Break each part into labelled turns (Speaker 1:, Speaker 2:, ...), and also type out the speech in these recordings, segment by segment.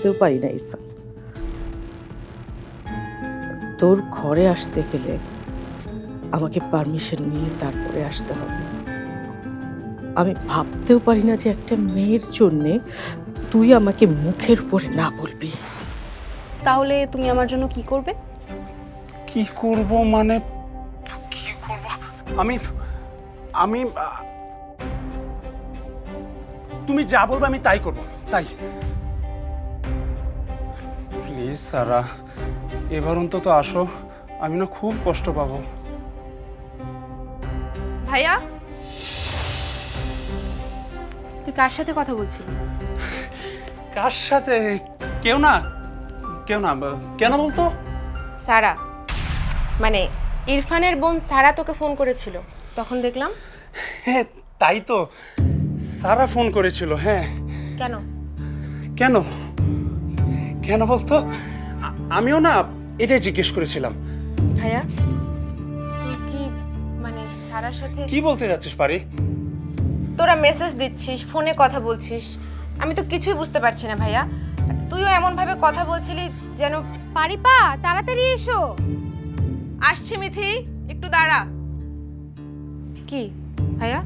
Speaker 1: ভাবতেও পারি না ইরফান। তোর ঘরে আসতে গেলে আমাকে পারমিশন নিয়ে তারপরে আসতে হবে। আমি ভাবতেও পারি না যে একটা মেয়ের জন্যে তুই আমাকে মুখের উপরে না বলবি।
Speaker 2: তাহলে তুমি আমার জন্য কি করবে?
Speaker 3: কি করব মানে? কি করব? আমি আমি তুমি যা বলবে আমি তাই করব তাই। প্লিজ সারা এবার অন্তত আসো। আমি না খুব কষ্ট পাবো।
Speaker 2: ভাইয়া? তুই কার সাথে কথা বলছিস?
Speaker 3: কার সাথে? কেউ না কেউ না কেন বলতো?
Speaker 2: সারা মানে ইরফানের বোন সারা তোকে ফোন করেছিল তখন দেখলাম?
Speaker 3: হ্যাঁ তাই তো সারা ফোন করেছিল হ্যাঁ।
Speaker 2: কেন?
Speaker 3: কেন? কেন বলতো? আ- আমিও না এটাই জিজ্ঞেস করেছিলাম।
Speaker 2: ভাইয়া তুই কি মানে সারার সাথে
Speaker 3: কি বলতে যাচ্ছিস পারি?
Speaker 2: তোরা মেসেজ দিচ্ছিস ফোনে কথা বলছিস। আমি তো কিছুই বুঝতে পারছি না ভাইয়া। আর তুইও এমন ভাবে কথা বলছিলি যেন
Speaker 4: পারিপা তাড়াতাড়ি এসো।
Speaker 2: আসছি মিথি একটু দাঁড়া। কি ভাইয়া?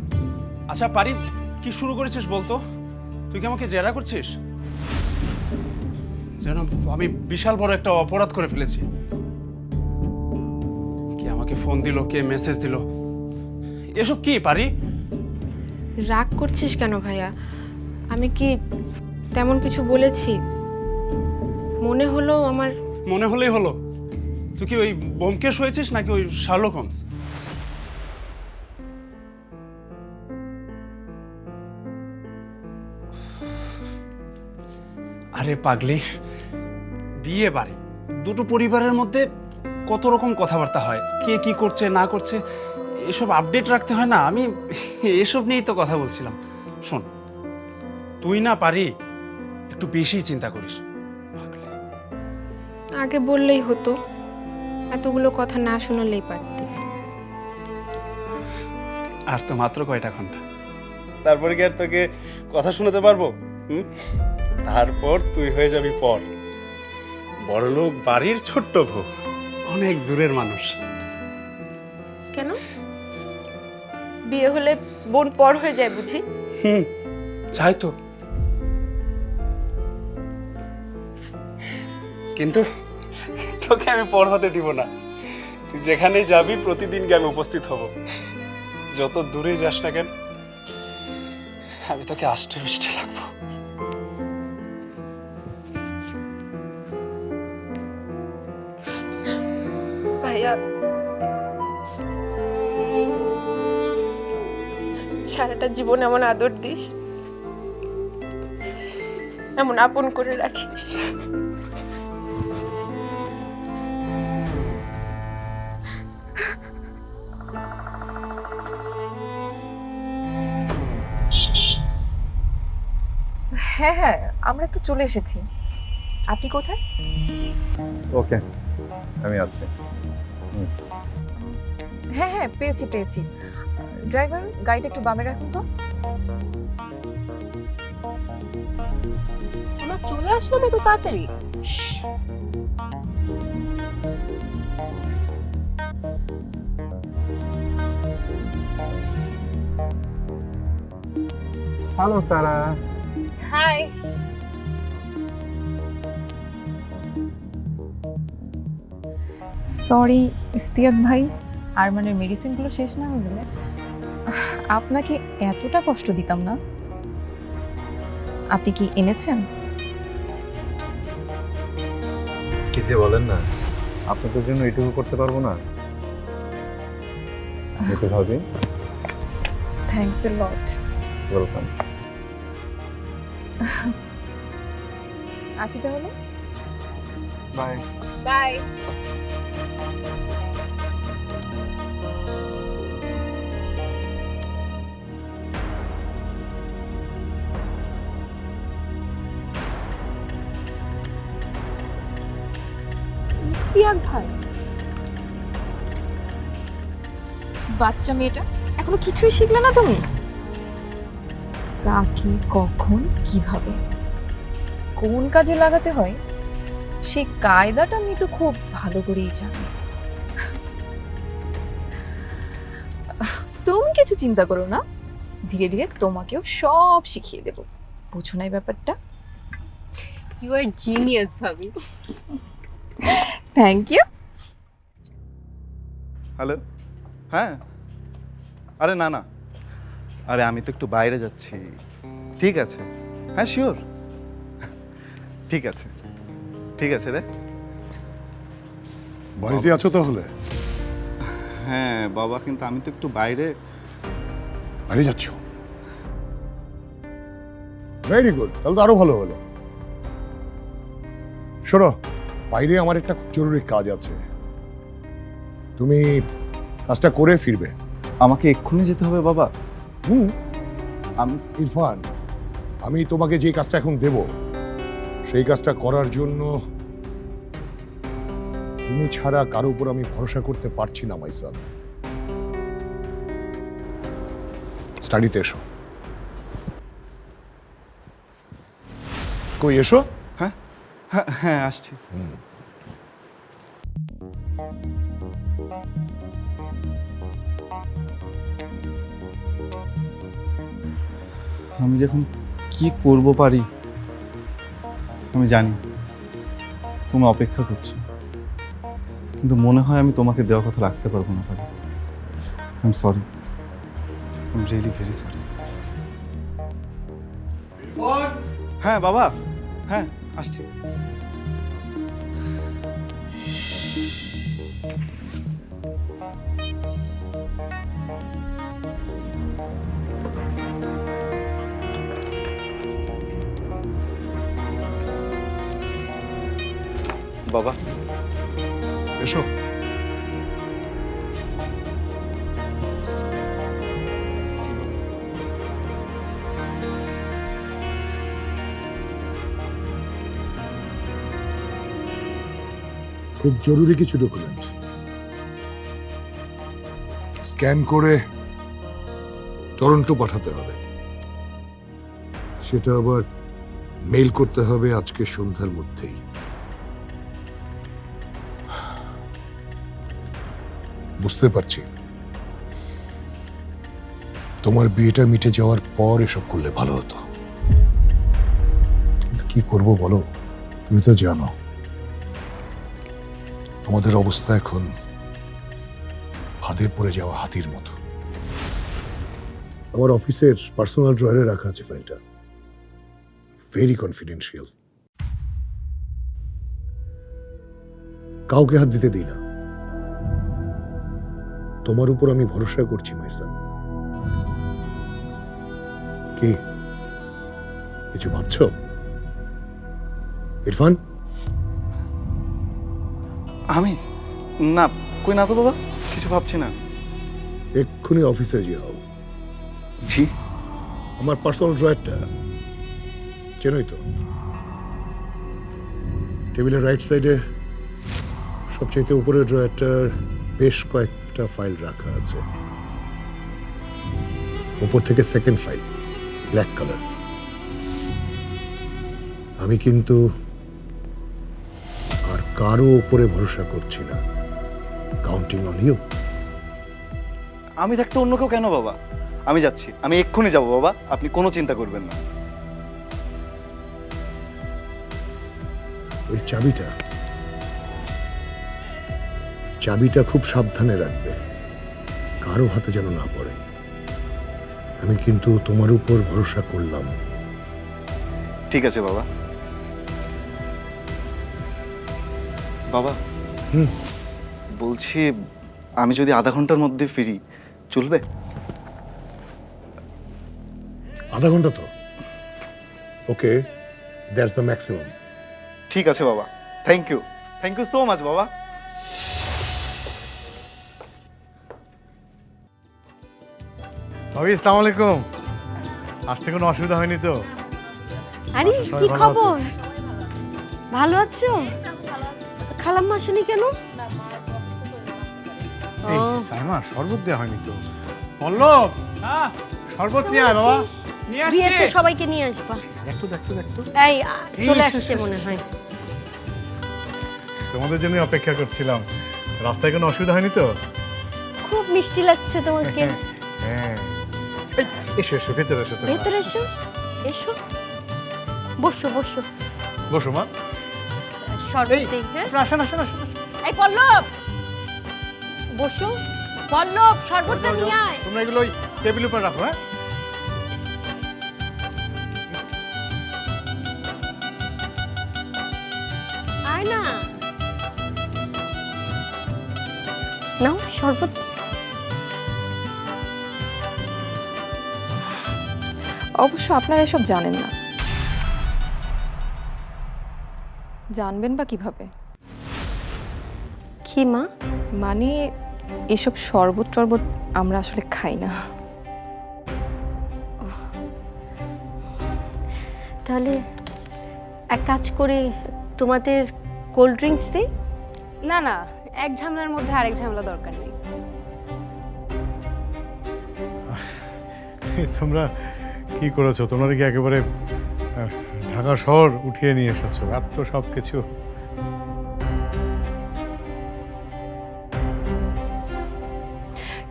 Speaker 3: আচ্ছা পারি কি শুরু করেছিস বলতো? তুই কি আমাকে জেরা করছিস? যেন আমি বিশাল বড় একটা অপরাধ করে ফেলেছি। কে আমাকে ফোন দিল কে মেসেজ দিল? এসব কি পারি?
Speaker 2: রাগ করছিস কেন ভাইয়া? আমি কি তেমন কিছু বলেছি? মনে হলো আমার
Speaker 3: মনে হলেই হলো। তুই কি ওই বোমকেশ হয়েছিস নাকি ওই শার্লক হোমস? আরে পাগলি বিয়ে বাড়ি। দুটো পরিবারের মধ্যে কত রকম কথাবার্তা হয় কে কি করছে না করছে এসব আপডেট রাখতে হয় না। আমি এসব নিয়েই তো কথা বলছিলাম। শোন তুই না পারি একটু বেশি চিন্তা করিস।
Speaker 2: আগে বললেই হতো এতগুলো কথা না শোনালেই পারতি।
Speaker 3: আর তো মাত্র কয়টা ঘণ্টা।
Speaker 5: তারপরে কি আর তোকে কথা শোনাতে পারব? হুম? তারপর তুই হয়ে যাবি পর। বড়লোক বাড়ির ছোট্ট বউ।
Speaker 3: অনেক দূরের মানুষ।
Speaker 2: কেন? বিয়ে হলে বোন পর হয়ে যায় বুঝি?
Speaker 3: হুম চাই তো। কিন্তু তোকে আমি পর হতে দিব না। তুই যেখানে যাবি প্রতিদিন গিয়ে আমি উপস্থিত হব। যত দূরে যাস না কেন আমি তোকে আষ্টে মিষ্টে রাখব।
Speaker 2: ভাইয়া সারাটা জীবন এমন আদর দিস এমন আপন করে রাখিস।
Speaker 6: হ্যাঁ হ্যাঁ আমরা তো চলে এসেছি। আপনি কোথায়?
Speaker 7: ওকে আমি আছি।
Speaker 6: হ্যাঁ হ্যাঁ পেয়েছি পেয়েছি। ড্রাইভার গাড়িটা একটু বামে রাখুন তো।
Speaker 4: আমরা চলে আসলাম এত তাড়াতাড়ি।
Speaker 7: Hello Sara
Speaker 6: hi sorry Istiaq ভাই আরমানের মেডিসিনগুলো শেষ না হয়ে গেলে? আপনাকে এতটা কষ্ট দিতাম না? আপনি কি এনেছেন?
Speaker 7: কি যে বলেন না। আপনাদের জন্য এটুকু করতে পারব না? এটুকু ভাবি।
Speaker 6: থ্যাঙ্কস এ লট
Speaker 7: ওয়েলকাম
Speaker 6: আসি তাহলে।
Speaker 7: বাই
Speaker 6: বাই
Speaker 4: ইস্তিয়াক ভাই
Speaker 6: বাচ্চা মেয়েটা এখনও কিছুই শিখলে না তুমি? কাকে, কখন, কীভাবে? কোন কাজে লাগাতে হয়? সেই কায়দাটা আমি তো খুব ভালো করেই জানি। তুমি কিছু চিন্তা করো না। ধীরে ধীরে তোমাকেও সব শিখিয়ে দেব। বুঝো না ব্যাপারটা?
Speaker 4: ইউ আর জিনিয়াস ভাবি।
Speaker 6: থ্যাংক ইউ
Speaker 7: হ্যালো হ্যাঁ? আরে না না। আরে আমি তো একটু বাইরে যাচ্ছি। ঠিক আছে। হ্যাঁ শিওর ঠিক আছে। ঠিক আছে রে।
Speaker 8: বাড়িতে আছো তাহলে?
Speaker 7: হ্যাঁ বাবা কিন্তু আমি তো একটু বাইরে।
Speaker 8: বাইরে যাচ্ছ? ভেরি গুড তাহলে তো আরও ভালো হলো। শোনো বাইরে আমার একটা খুব জরুরি কাজ আছে। তুমি কাজটা করে ফিরবে।
Speaker 7: আমাকে এক্ষুনি যেতে হবে বাবা।
Speaker 8: হুম।
Speaker 7: আমি
Speaker 8: ইরফান আমি তোমাকে যে কাজটা এখন দেব সেই কাজটা করার জন্য তুমি ছাড়া কারও উপর আমি ভরসা করতে পারছি না মাইসান স্টাডিতে এসো। কই এসো?
Speaker 7: হ্যাঁ হ্যাঁ আসছি। আমি যখন কি করব পারি আমি জানি। তুমি অপেক্ষা করছ। কিন্তু মনে হয় আমি তোমাকে দেওয়া কথা রাখতে পারব না পারি। I am sorry I am really very sorry হ্যাঁ বাবা। হ্যাঁ। আসছি। বাবা।
Speaker 8: এসো। খুব জরুরি কিছু ডকুমেন্ট স্ক্যান করে টরন্টো পাঠাতে হবে। সেটা আবার মেইল করতে হবে আজকে সন্ধ্যার মধ্যেই। বুঝতে পারছি। তোমার বিয়েটা মিটে যাওয়ার পর এসব করলে ভালো হতো। কি করব বলো? তুমি তো জানো। আমাদের অবস্থা এখন হাতে পড়ে যাওয়া হাতির মতো। আমার অফিসের পার্সোনাল ড্রয়ারে রাখা আছে ফাইলটা। ভেরি কনফিডেন্সিয়াল কাউকে হাত দিতে দিই না। তোমার উপর আমি ভরসা করছি মাইসান কে? কিছু ভাবছ? ইরফান?
Speaker 7: আমি? না কই না তো বাবা কিছু ভাবছি না।
Speaker 8: এক্ষুনি অফিসে যাও।
Speaker 7: জি
Speaker 8: আমার পার্সোনাল ড্রয়ারটা চেনই তো। টেবিলের রাইট সাইডে সবচাইতে উপরের ড্রয়ারটার বেশ কয়েকটা ফাইল রাখা আছে। উপর থেকে সেকেন্ড ফাইল ব্ল্যাক কালার। আমি কিন্তু কারও উপরে ভরসা করছি না। কাউন্টিং অন ইউ
Speaker 7: আমি থাকতে অন্য কেউ কেন বাবা? আমি যাচ্ছি আমি এক্ষুনি যাব বাবা আপনি কোনো চিন্তা করবেন না।
Speaker 8: ওই চাবিটা। চাবিটা খুব সাবধানে রাখবে। কারও হাতে যেন না পড়ে। আমি কিন্তু তোমার উপর ভরসা করলাম।
Speaker 7: ঠিক আছে বাবা। বাবা।
Speaker 8: হুম।
Speaker 7: বলছি আমি যদি আধা ঘণ্টার মধ্যে ফিরি চলবে?
Speaker 8: আধা ঘণ্টা তো। ওকে দ্যাটস দ্য ম্যাক্সিমাম
Speaker 7: ঠিক আছে বাবা। Thank you thank you so much বাবা।
Speaker 9: ভাবি আসসালামু আলাইকুম। আসতে কোনো অসুবিধা হয়নি তো?
Speaker 4: আরে কি খবর? ভালো আছো? খালাম্মা আসেনি কেন?
Speaker 9: এই সাইমা শরবত দেওয়া হয়নি তো। পল্লব!
Speaker 3: হ্যাঁ?
Speaker 9: শরবত নিয়ে আয় বাবা।
Speaker 4: বিয়েতে সবাইকে নিয়ে আসবা।
Speaker 9: দেখতো দেখতো দেখতো
Speaker 4: এই চলে আসছে মনে হয়।
Speaker 9: তোমাদের জন্য অপেক্ষা করছিলাম। রাস্তায় কোনো অসুবিধা হয়নি তো?
Speaker 4: খুব মিষ্টি লাগছে তোমাকে।
Speaker 9: হ্যাঁ এসো এসো ভেতরে এসো তোমরা।
Speaker 4: ভেতরে এসো। এসো। বসো বসো।
Speaker 9: বসো মা।
Speaker 4: হ্যাঁ?
Speaker 9: আসেন আসেন আসেন আসেন।
Speaker 4: এই পল্লব! বসো পল্লব শরবতটা
Speaker 9: যাও, যাও।
Speaker 4: নিয়ে আয়।
Speaker 9: তোমরা এগুলো ওই টেবিল উপর রাখো হ্যাঁ?
Speaker 4: আয় না। নাও শরবত।
Speaker 6: অবশ্য আপনারা এসব জানেন না। জানবেন বা কীভাবে?
Speaker 4: কি মা?
Speaker 6: মানে এসব শরবত টরবত আমরা আসলে খাই না।
Speaker 4: তাহলে এক কাজ করে তোমাদের কোল্ড ড্রিঙ্কস দিই?
Speaker 10: না না এক ঝামেলার মধ্যে আরেক ঝামেলা দরকার নেই।
Speaker 9: তোমরা কি করেছ? তোমরা কি একেবারে ঢাকা শহর উঠিয়ে নিয়ে এসেছ এত সব কিছু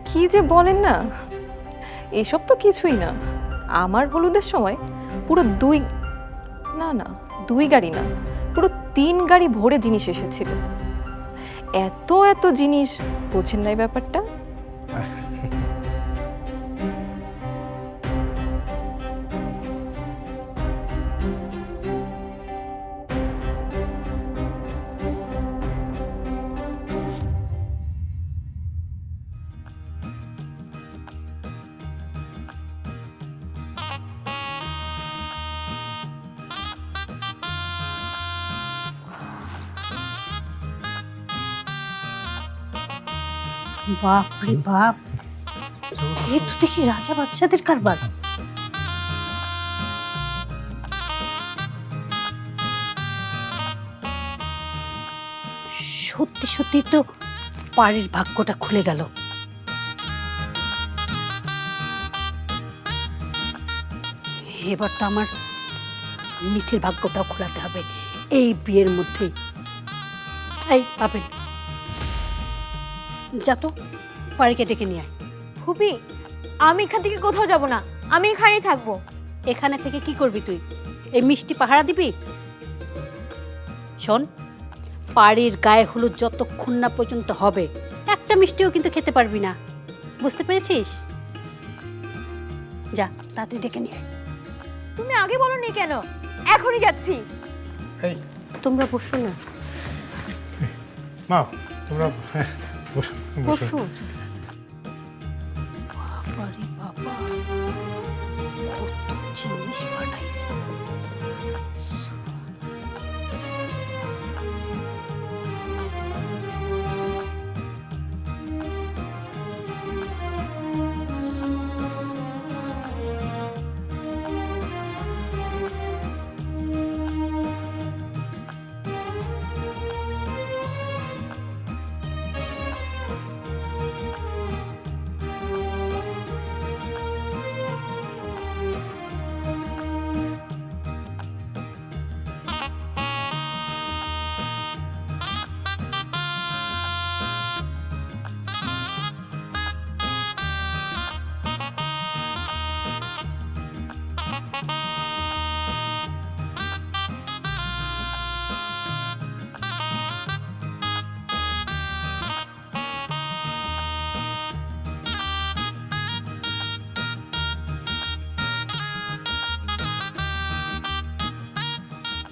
Speaker 6: কি যে বলেন না, এসব তো কিছুই না। আমার হলুদের সময় পুরো দুই, না না, দুই গাড়ি না, পুরো তিন গাড়ি ভরে জিনিস এসেছিল। এত এত জিনিস, বোঝেন নাই ব্যাপারটা?
Speaker 11: বাপ রে বাপ। এ তো দেখি রাজা বাদশাদের কারবার। সত্যি সত্যি তো পাড়ের ভাগ্যটা খুলে গেল। এবার তো আমার মিথির ভাগ্যটাও খোলাতে হবে। এই বিয়ের মধ্যেই এই পাবেন। যা তো পাড়িকে ডেকে নিয়ে আয়।
Speaker 10: ফুপি আমি এখান থেকে কোথাও যাব না আমি এখানেই থাকব।
Speaker 11: এখানে থেকে কি করবি তুই? এই মিষ্টি পাহারা দিবি? শোন পাড়ির গায়ে হলুদ যতক্ষণ না পর্যন্ত হবে একটা মিষ্টিও কিন্তু খেতে পারবি না। বুঝতে পেরেছিস? যা তাড়াতাড়ি ডেকে নিয়ে আয়।
Speaker 10: তুমি আগে বলো নি কেন? এখনই যাচ্ছি।
Speaker 9: এই
Speaker 4: তোমরা বসো না।
Speaker 9: মা তোমরা
Speaker 11: বাবা কত জিনিস পাঠাইছে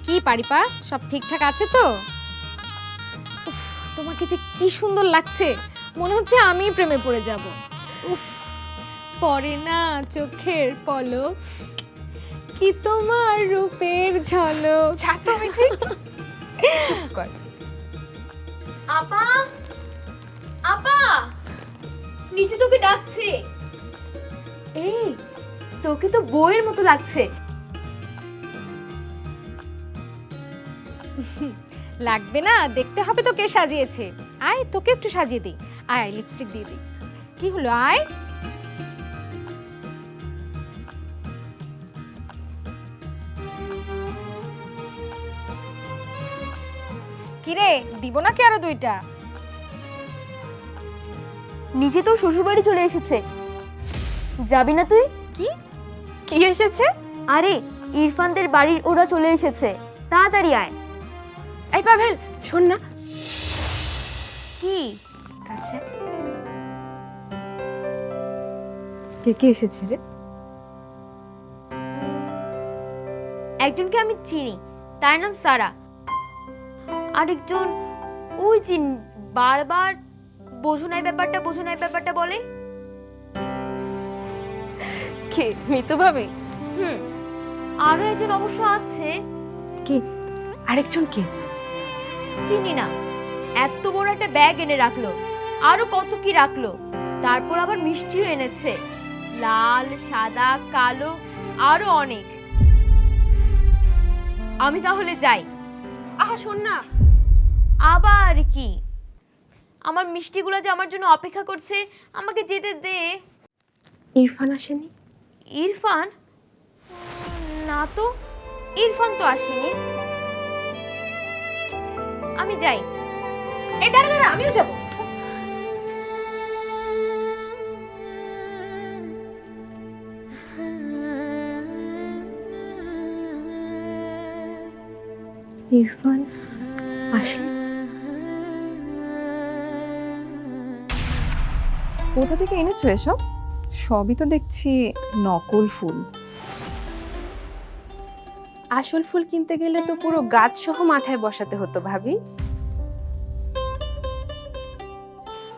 Speaker 10: কি পারিপা? সব ঠিকঠাক আছে তো? উফ, তোমাকে যে কি সুন্দর লাগছে। মনে হচ্ছে আমি প্রেমে পড়ে যাব। উফ পরে না চোখের পলক। কি তোমার রূপের ঝলক? আপা? আপা? নিচে তোকে ডাকছে। এই তোকে তো বইয়ের মতো লাগছে। লাগবে না দেখতে হবে তোকে সাজিয়েছে। আয় তোকে একটু সাজিয়ে দিই। আয় লিপস্টিক দিয়ে দিই। কি হলো আয়? কিরে দিব নাকি আরও দুইটা?
Speaker 12: নিজে তো শ্বশুরবাড়ি চলে এসেছে। যাবি না তুই?
Speaker 10: কি? কি এসেছে?
Speaker 12: আরে ইরফানদের বাড়ির ওরা চলে এসেছে। তাড়াতাড়ি আয়।
Speaker 2: এই পাভেল শোন না।
Speaker 12: কি?
Speaker 2: কাছে।
Speaker 6: কে কে এসেছে রে?
Speaker 12: একজনকে আমি চিনি তার নাম সারা। আরেকজন ওই চিন বারবার বোঝো নাই ব্যাপারটা বোঝো নাই ব্যাপারটা বলে?
Speaker 6: কে? মিতু ভাবি?
Speaker 12: হুম। আরও একজন অবশ্য আছে।
Speaker 6: কে? আরেকজন কে?
Speaker 12: চিনি না এত বড় একটা ব্যাগ এনে রাখল আরও কত কি রাখল। তারপর আবার মিষ্টিও এনেছে। লাল সাদা কালো আরও অনেক। আমি তাহলে যাই।
Speaker 2: আহা শোন না।
Speaker 12: আবার কি? আমার মিষ্টিগুলো যে আমার জন্য অপেক্ষা করছে আমাকে যেতে দে।
Speaker 2: ইরফান আসেনি?
Speaker 12: ইরফান? না তো ইরফান তো আসেনি। আমি যাই।
Speaker 10: এই দাঁড়া দাঁড়া আমিও যাব।
Speaker 2: ইরফান আসে।
Speaker 6: কোথা থেকে এনেছো এসব? সবই তো দেখছি নকল ফুল।
Speaker 2: আসল ফুল কিনতে গেলে তো পুরো গাছ সহ মাথায় বসাতে হতো ভাবি।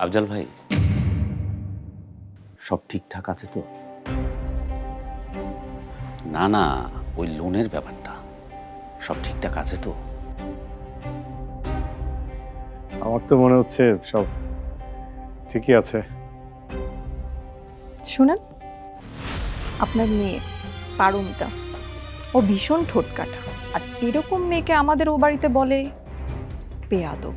Speaker 13: আফজাল ভাই সব ঠিকঠাক আছে তো? না না ওই লোনের ব্যাপারটা সব ঠিকঠাক আছে তো?
Speaker 9: আমার তো মনে হচ্ছে সব ঠিকই আছে।
Speaker 6: শুনেন আপনার মেয়ে পারমিতা। ও ভীষণ ঠোঁটকাটা আর এরকম মেয়েকে আমাদের ও বাড়িতে বলে বেয়াদব।